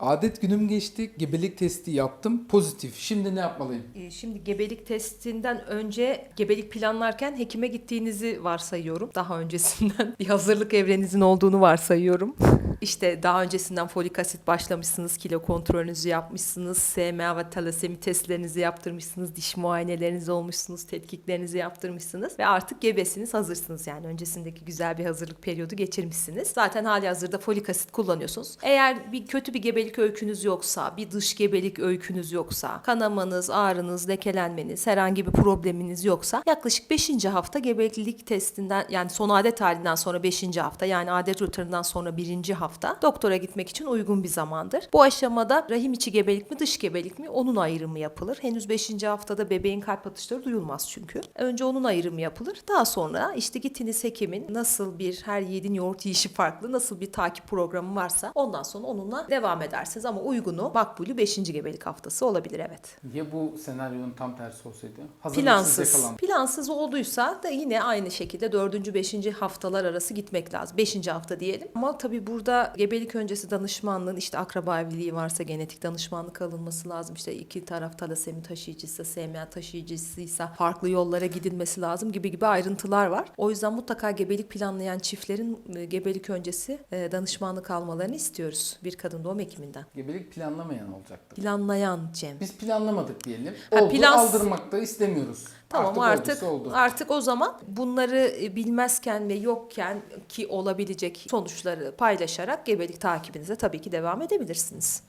Adet günüm geçti. Gebelik testi yaptım. Pozitif. Şimdi ne yapmalıyım? Ee, Şimdi gebelik testinden önce gebelik planlarken hekime gittiğinizi varsayıyorum. Daha öncesinden bir hazırlık evrenizin olduğunu varsayıyorum. İşte daha öncesinden folik asit başlamışsınız, kilo kontrolünüzü yapmışsınız, SMA ve talasemi testlerinizi yaptırmışsınız, diş muayeneleriniz olmuşsunuz, tetkiklerinizi yaptırmışsınız ve artık gebesiniz, hazırsınız yani. Öncesindeki güzel bir hazırlık periyodu geçirmişsiniz. Zaten hali hazırda folik asit kullanıyorsunuz. Eğer bir kötü bir gebelik öykünüz yoksa, bir dış gebelik öykünüz yoksa, kanamanız, ağrınız, lekelenmeniz, herhangi bir probleminiz yoksa yaklaşık 5. hafta gebelik testinden yani son adet halinden sonra 5. hafta yani adet rötarından sonra 1. hafta doktora gitmek için uygun bir zamandır. Bu aşamada rahim içi gebelik mi dış gebelik mi onun ayrımı yapılır. Henüz 5. haftada bebeğin kalp atışları duyulmaz çünkü. Önce onun ayrımı yapılır. Daha sonra işte gittiniz hekimin nasıl bir her yiğidin yoğurt yiyişi farklı nasıl bir takip programı varsa ondan sonra onunla devam edersiniz ama uygunu makbulü 5. gebelik haftası olabilir evet. Ya bu senaryonun tam tersi olsaydı? Plansız. yakalandım. Plansız olduysa da yine aynı şekilde 4. 5. haftalar arası gitmek lazım. 5. hafta diyelim. Ama tabii burada gebelik öncesi danışmanlığın işte akraba evliliği varsa genetik danışmanlık alınması lazım. İşte iki taraf talasemi taşıyıcıysa, SMA taşıyıcısıysa farklı yollara gidilmesi lazım gibi gibi ayrıntılar var. O yüzden mutlaka gebelik planlayan çiftlerin e, gebelik öncesi e, danışmanlık almalarını istiyoruz. Bir kadın doğum hekiminden. Gebelik planlamayan olacaktı. Planlayan Cem. Biz planlamadık diyelim. Ha, Oldu plans- aldırmak da istemiyoruz. Tamam artık, artık oldu. artık o zaman bunları e, bilmezken ve yokken ki olabilecek sonuçları paylaşarak gebelik takibinize tabii ki devam edebilirsiniz.